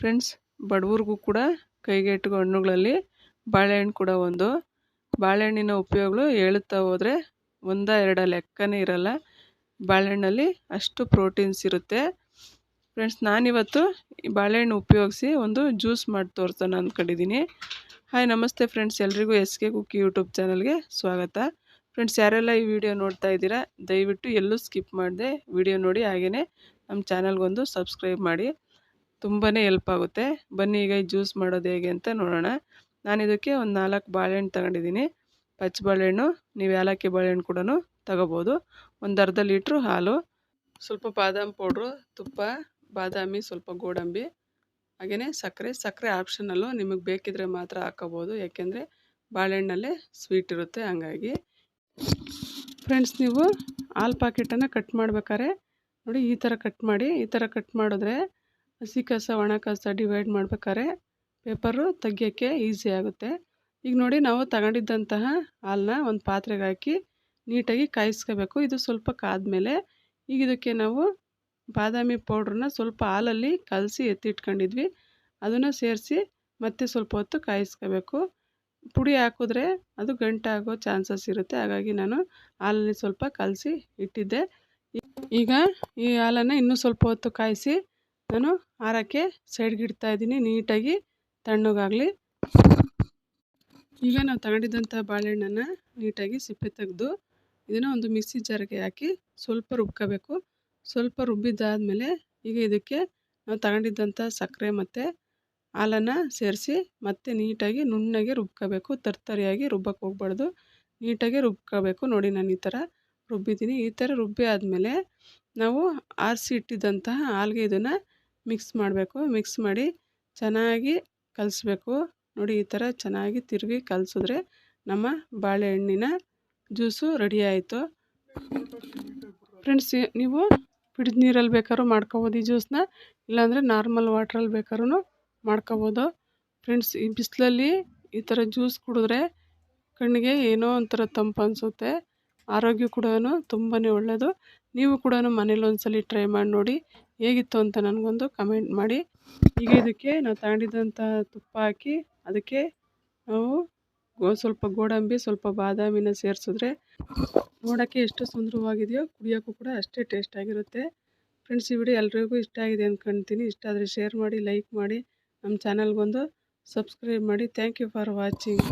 Friends ಬಡವ್ರಿಗೂ ಕೂಡ ಕೈಗೆಟುಕೋ ಹಣ್ಣುಗಳಲ್ಲಿ ಬಾಳೆಹಣ್ಣು ಕೂಡ ಒಂದು. ಬಾಳೆಹಣ್ಣಿನ ಉಪಯೋಗಗಳು ಹೇಳುತ್ತಾ ಹೋದರೆ ಒಂದ ಎರಡ ಲೆಕ್ಕನೇ ಇರಲ್ಲ. ಬಾಳೆಹಣ್ಣಲ್ಲಿ ಅಷ್ಟು ಪ್ರೋಟೀನ್ಸ್ ಇರುತ್ತೆ. ಫ್ರೆಂಡ್ಸ್ ನಾನಿವತ್ತು ಬಾಳೆಹಣ್ಣು ಉಪಯೋಗಿಸಿ ಒಂದು ಜ್ಯೂಸ್ ಮಾಡಿ ತೋರಿಸೋಣ ಅಂದ್ಕೊಂಡಿದ್ದೀನಿ ಹಾಯ್ ನಮಸ್ತೆ ಫ್ರೆಂಡ್ಸ್ ಎಲ್ರಿಗೂ ಎಸ್ ಕೆ ಕುಕ್ಕಿ ಯೂಟ್ಯೂಬ್ ಚಾನಲ್ಗೆ ಸ್ವಾಗತ. ಫ್ರೆಂಡ್ಸ್ ಯಾರೆಲ್ಲ ಈ ವಿಡಿಯೋ ನೋಡ್ತಾ ಇದ್ದೀರಾ, ದಯವಿಟ್ಟು ಎಲ್ಲೂ ಸ್ಕಿಪ್ ಮಾಡಿದೆ ವಿಡಿಯೋ ನೋಡಿ ಹಾಗೆಯೇ ನಮ್ಮ ಚಾನಲ್ಗೊಂದು ಸಬ್ಸ್ಕ್ರೈಬ್ ಮಾಡಿ. ತುಂಬಾ ಹೆಲ್ಪ್ ಆಗುತ್ತೆ. ಬನ್ನಿ ಈಗ ಜ್ಯೂಸ್ ಮಾಡೋದು ಹೇಗೆ ಅಂತ ನೋಡೋಣ. ನಾನು ಇದಕ್ಕೆ ಒಂದು ನಾಲ್ಕು ಬಾಳೆಹಣ್ಣು ತಗೊಂಡಿದ್ದೀನಿ. ಪಚ್ಚ ಬಾಳೆಹಣ್ಣು ನೀವು ಏಲಕ್ಕಿ ಬಾಳೆಹಣ್ಣು ಕೂಡ ತಗೋಬೋದು. ಒಂದು ಅರ್ಧ ಲೀಟ್ರು ಹಾಲು, ಸ್ವಲ್ಪ ಬಾದಾಮಿ ಪೌಡ್ರು, ತುಪ್ಪ, ಬಾದಾಮಿ, ಸ್ವಲ್ಪ ಗೋಡಂಬಿ ಹಾಗೆಯೇ ಸಕ್ಕರೆ. ಸಕ್ಕರೆ ಆಪ್ಷನಲ್ಲು ನಿಮಗೆ ಬೇಕಿದ್ರೆ ಮಾತ್ರ ಹಾಕೋಬೋದು. ಯಾಕೆಂದರೆ ಬಾಳೆಹಣ್ಣಲ್ಲೇ ಸ್ವೀಟ್ ಇರುತ್ತೆ ಹಂಗಾಗಿ. ಫ್ರೆಂಡ್ಸ್ ನೀವು ಹಾಲು ಪಾಕೆಟನ್ನು ಕಟ್ ಮಾಡ್ಬೇಕಾದ್ರೆ ನೋಡಿ ಈ ಥರ ಕಟ್ ಮಾಡಿ, ಈ ಥರ ಕಟ್ ಮಾಡಿದ್ರೆ ಹಸಿ ಕಸ, ಒಣ ಕಸ ಡಿವೈಡ್ ಮಾಡ್ಬೇಕಾದ್ರೆ ಪೇಪರು ತೆಗಿಯೋಕ್ಕೆ ಈಸಿ ಆಗುತ್ತೆ. ಈಗ ನೋಡಿ ನಾವು ತಗೊಂಡಿದ್ದಂತಹ ಹಾಲನ್ನ ಒಂದು ಪಾತ್ರೆಗೆ ಹಾಕಿ ನೀಟಾಗಿ ಕಾಯಿಸ್ಕೋಬೇಕು. ಇದು ಸ್ವಲ್ಪ ಕಾದ್ಮೇಲೆ ಈಗ ಇದಕ್ಕೆ ನಾವು ಬಾದಾಮಿ ಪೌಡ್ರನ್ನ ಸ್ವಲ್ಪ ಹಾಲಲ್ಲಿ ಕಲಸಿ ಎತ್ತಿಟ್ಕೊಂಡಿದ್ವಿ. ಅದನ್ನು ಸೇರಿಸಿ ಮತ್ತೆ ಸ್ವಲ್ಪ ಹೊತ್ತು ಕಾಯಿಸ್ಕೋಬೇಕು. ಪುಡಿ ಹಾಕಿದ್ರೆ ಅದು ಗಂಟಾಗೋ ಚಾನ್ಸಸ್ ಇರುತ್ತೆ. ಹಾಗಾಗಿ ನಾನು ಹಾಲಲ್ಲಿ ಸ್ವಲ್ಪ ಕಲಸಿ ಇಟ್ಟಿದ್ದೆ. ಈಗ ಈ ಹಾಲನ್ನು ಇನ್ನೂ ಸ್ವಲ್ಪ ಹೊತ್ತು ಕಾಯಿಸಿ ನಾನು ಹಾರಕ್ಕೆ ಸೈಡ್ಗೆ ಇಡ್ತಾ ಇದ್ದೀನಿ ನೀಟಾಗಿ ತಣ್ಣಗಾಗಲಿ. ಈಗ ನಾವು ತಗೊಂಡಿದ್ದಂಥ ಬಾಳೆಹಣ್ಣನ್ನು ನೀಟಾಗಿ ಸಿಪ್ಪೆ ತೆಗೆದು ಇದನ್ನು ಒಂದು ಮಿಕ್ಸಿ ಜಾರಿಗೆ ಹಾಕಿ ಸ್ವಲ್ಪ ರುಬ್ಕೋಬೇಕು. ಸ್ವಲ್ಪ ರುಬ್ಬಿದ್ದಾದಮೇಲೆ ಈಗ ಇದಕ್ಕೆ ನಾವು ತಗೊಂಡಿದ್ದಂಥ ಸಕ್ಕರೆ ಮತ್ತು ಹಾಲನ್ನು ಸೇರಿಸಿ ಮತ್ತೆ ನೀಟಾಗಿ ನುಣ್ಣಗೆ ರುಬ್ಕೋಬೇಕು. ತರ್ತರಿಯಾಗಿ ರುಬ್ಬಕ್ಕೆ ಹೋಗ್ಬಾರ್ದು. ನೀಟಾಗಿ ರುಬ್ಕೋಬೇಕು. ನೋಡಿ ನಾನು ಈ ಥರ ರುಬ್ಬಿದ್ದೀನಿ. ಈ ಥರ ರುಬ್ಬಿ ಆದಮೇಲೆ ನಾವು ಆರಿಸಿ ಇಟ್ಟಿದ್ದಂತಹ ಹಾಲ್ಗೆ ಇದನ್ನು ಮಿಕ್ಸ್ ಮಾಡಬೇಕು, ಮಿಕ್ಸ್ ಮಾಡಿ ಚೆನ್ನಾಗಿ ಕಲಿಸ್ಬೇಕು. ನೋಡಿ, ಈ ಥರ ಚೆನ್ನಾಗಿ ತಿರುಗಿ ಕಲಿಸಿದ್ರೆ ನಮ್ಮ ಬಾಳೆಹಣ್ಣಿನ ಜ್ಯೂಸು ರೆಡಿ ಆಯಿತು. ಫ್ರೆಂಡ್ಸ್ ನೀವು ಬಿಡಿದ ನೀರಲ್ಲಿ ಬೇಕಾದ್ರೂ ಮಾಡ್ಕೋಬೋದು ಈ ಜ್ಯೂಸನ್ನ ಇಲ್ಲಾಂದರೆ ನಾರ್ಮಲ್ ವಾಟ್ರಲ್ಲಿ ಬೇಕಾದ್ರೂ ಮಾಡ್ಕೋಬೋದು. ಫ್ರೆಂಡ್ಸ್, ಈ ಬಿಸಿಲಲ್ಲಿ ಈ ಥರ ಜ್ಯೂಸ್ ಕುಡಿದ್ರೆ ಕಣ್ಣಿಗೆ ಏನೋ ಒಂಥರ ತಂಪು ಅನಿಸುತ್ತೆ ಆರೋಗ್ಯ ಕೂಡ ತುಂಬಾ ಒಳ್ಳೆಯದು ನೀವು ಕೂಡ ಮನೇಲಿ ಒಂದ್ಸಲ ಟ್ರೈ ಮಾಡಿ ನೋಡಿ ಹೇಗಿತ್ತು ಅಂತ ನನಗೊಂದು ಕಮೆಂಟ್ ಮಾಡಿ. ಈಗ ಇದಕ್ಕೆ ನಾವು ತಗೊಂಡಿದ್ದಂಥ ತುಪ್ಪ ಹಾಕಿ ಅದಕ್ಕೆ ನಾವು ಸ್ವಲ್ಪ ಗೋಡಂಬಿ, ಸ್ವಲ್ಪ ಬಾದಾಮಿನ ಸೇರಿಸಿದ್ರೆ ನೋಡೋಕ್ಕೆ ಎಷ್ಟು ಸುಂದರವಾಗಿದೆಯೋ ಕುಡಿಯೋಕ್ಕೂ ಕೂಡ ಅಷ್ಟೇ ಟೇಸ್ಟಾಗಿರುತ್ತೆ ಫ್ರೆಂಡ್ಸ್ ಈ ವಿಡಿಯೋ ಎಲ್ರಿಗೂ ಇಷ್ಟ ಆಗಿದೆ ಅಂದ್ಕೊಳ್ತೀನಿ ಇಷ್ಟ ಆದರೆ ಶೇರ್ ಮಾಡಿ ಲೈಕ್ ಮಾಡಿ. ನಮ್ಮ ಚಾನಲ್ಗೊಂದು ಸಬ್ಸ್ಕ್ರೈಬ್ ಮಾಡಿ. Thank you for watching